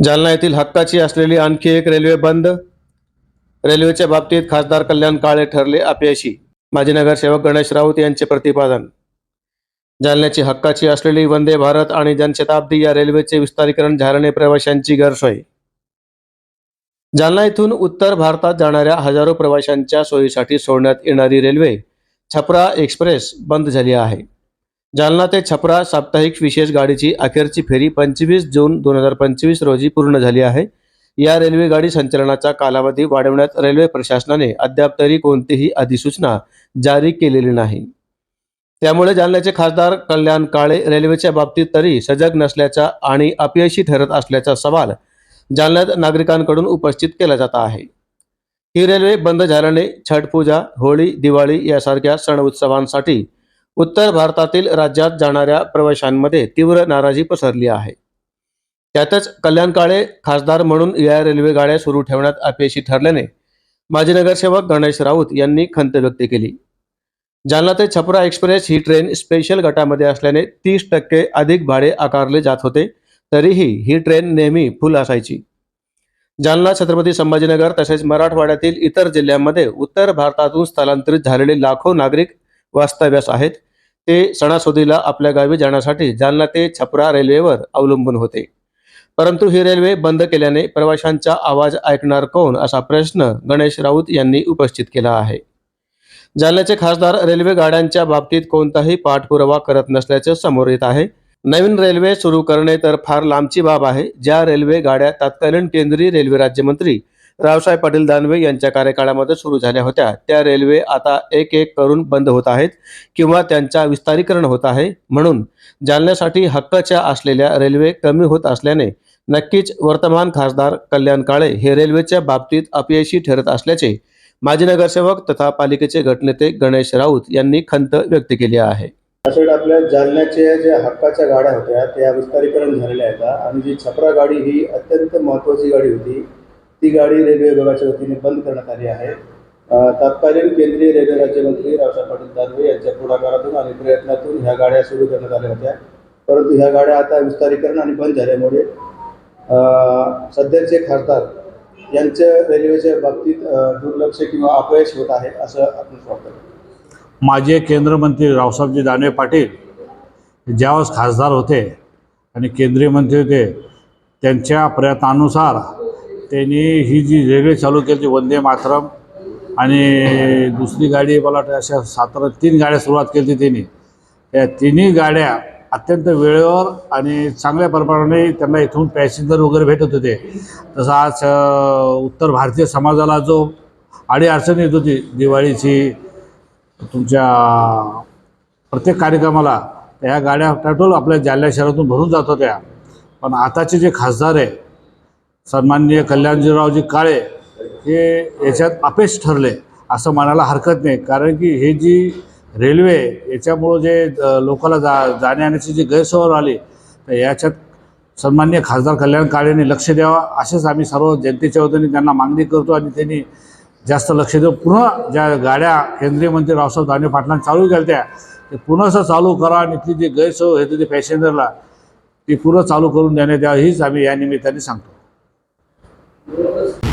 जालना येथील हक्काची असलेली आणखी एक रेल्वे बंद. रेल्वेच्या बाबतीत खासदार कल्याण काळे ठरले अपयशी. माजी नगरसेवक गणेश राऊत यांचे प्रतिपादन. जालन्याची हक्काची असलेली वंदे भारत आणि जनशताब्दी या रेल्वेचे विस्तारीकरण झाल्याने प्रवाशांची गैरसोय. जालना येथून उत्तर भारतात जाणाऱ्या हजारो प्रवाशांच्या सोयीसाठी सोडण्यात येणारी रेल्वे छपरा एक्सप्रेस बंद झाली आहे. जालना ते छपरा साप्ताहिक विशेष गाडीची अखेरची फेरी पंचवीस जून दोन हजार पंचवीस रोजी पूर्ण झाली आहे. या रेल्वे गाडी संचलनाचा कालावधी वाढवण्यात रेल्वे प्रशासनाने अद्याप तरी कोणतीही अधिसूचना जारी केलेली नाही. त्यामुळे जालन्याचे खासदार कल्याण काळे रेल्वेच्या बाबतीत तरी सजग नसल्याचा आणि अपयशी ठरत असल्याचा सवाल जालन्यात नागरिकांकडून उपस्थित केला जात आहे. ही रेल्वे बंद झाल्याने छठ पूजा होळी दिवाळी यासारख्या सण उत्सवांसाठी उत्तर भारतातील राज्यात जाणाऱ्या प्रवाशांमध्ये तीव्र नाराजी पसरली आहे. त्यातच कल्याण काळे खासदार म्हणून या रेल्वे गाड्या सुरू ठेवण्यात अपयशी ठरल्याने माजी नगरसेवक गणेश राऊत यांनी खंत व्यक्त केली. जालना ते छपरा एक्सप्रेस ही ट्रेन स्पेशल गटामध्ये असल्याने तीस टक्के अधिक भाडे आकारले जात होते तरीही ही ट्रेन नेहमी फुल असायची. जालना छत्रपती संभाजीनगर तसेच मराठवाड्यातील इतर जिल्ह्यांमध्ये उत्तर भारतातून स्थलांतरित झालेले लाखो नागरिक वास्तव्यास आहेत. ते सणासुदीला आपल्या गावी जाण्यासाठी जालना ते छपरा रेल्वेवर अवलंबून होते. परंतु ही रेल्वे बंद केल्याने प्रवाशांचा आवाज ऐकणार कोण असा प्रश्न गणेश राऊत यांनी उपस्थित केला आहे. जालन्याचे खासदार रेल्वे गाड्यांच्या बाबतीत कोणताही पाठपुरावा करत नसल्याचे समोर येत आहे. नवीन रेल्वे सुरू करणे तर फार लांबची बाब आहे. ज्या रेल्वे गाड्या तत्कालीन केंद्रीय रेल्वे राज्यमंत्री रावसाहेब पाटील दानवे यांच्या कार्यकाळामध्ये सुरू झाल्या होत्या. त्या रेल्वे आता एक एक करून बंद होत आहेत किंवा त्यांच्या विस्तारीकरण होत आहे म्हणून जालन्यासाठी हक्काच्या असलेल्या रेल्वे कमी होत असल्याने नक्कीच वर्तमान खासदार कल्याण काळे हे रेल्वेच्या बाबतीत अपयशी ठरत असल्याचे माजी नगरसेवक तथा पालिकेचे गटनेते गणेश राऊत यांनी खंत व्यक्त केली आहे. तसेच आपल्या जालन्याच्या ज्या हक्काच्या गाड्या होत्या त्या विस्तारीकरण झालेल्या आहेत. आणि जी छपरा गाडी ही अत्यंत महत्त्वाची गाडी होती. ती गाडी रेल्वे विभागाच्या वतीने बंद करण्यात आली आहे. तत्कालीन केंद्रीय रेल्वे राज्यमंत्री रावसाहेब पाटील दानवे यांच्या पुढाकारातून आणि प्रयत्नातून ह्या गाड्या सुरू करण्यात आल्या होत्या. परंतु ह्या गाड्या आता विस्तारीकरण आणि बंद झाल्यामुळे सध्याचे खासदार यांच्या रेल्वेच्या बाबतीत दुर्लक्ष किंवा अपयश होत आहे असं आपण वाटतं माजी केंद्रमंत्री रावसाहेबजी दानवे पाटील ज्यावेळेस खासदार होते आणि केंद्रीय मंत्री होते त्यांच्या प्रयत्नानुसार त्यांनी ही जी रेल्वे चालू केली वंदे मातरम आणि दुसरी गाडी मला वाटतं अशा सातारा तीन गाड्या सुरुवात केली त्यांनी. त्या तिन्ही गाड्या अत्यंत वेळेवर आणि चांगल्या प्रमाणे त्यांना इथून पॅसेंजर वगैरे भेटत होते. तसं आज उत्तर भारतीय समाजाला जो अडीअडचण येत होती दिवाळीची तुमच्या प्रत्येक कार्यक्रमाला त्या गाड्या पेट्रोल आपल्या जालन्या शहरातून भरून जात होत्या. पण आताचे जे खासदार आहे सन्माननीय कल्याणजीरावजी काळे हे याच्यात अपेश ठरले असं म्हणायला हरकत नाही. कारण की हे जी रेल्वे याच्यामुळं जे लोकाला जा जाण्या येण्याची जी गैरसोय आली तर याच्यात सन्माननीय खासदार कल्याण काळेने लक्ष द्यावा असेच आम्ही सर्व जनतेच्या वतीने त्यांना मागणी करतो आणि त्यांनी जास्त लक्ष देऊ पुन्हा ज्या गाड्या केंद्रीय मंत्री रावसाहेब दानवे पाटलांनी चालू केल्या त्या ते पुन्हा असं चालू करा आणि ती जी गैरसोय होती ती पॅसेंजरला ती पुन्हा चालू करून देण्यात यावं हीच आम्ही या निमित्ताने सांगतो. Yes.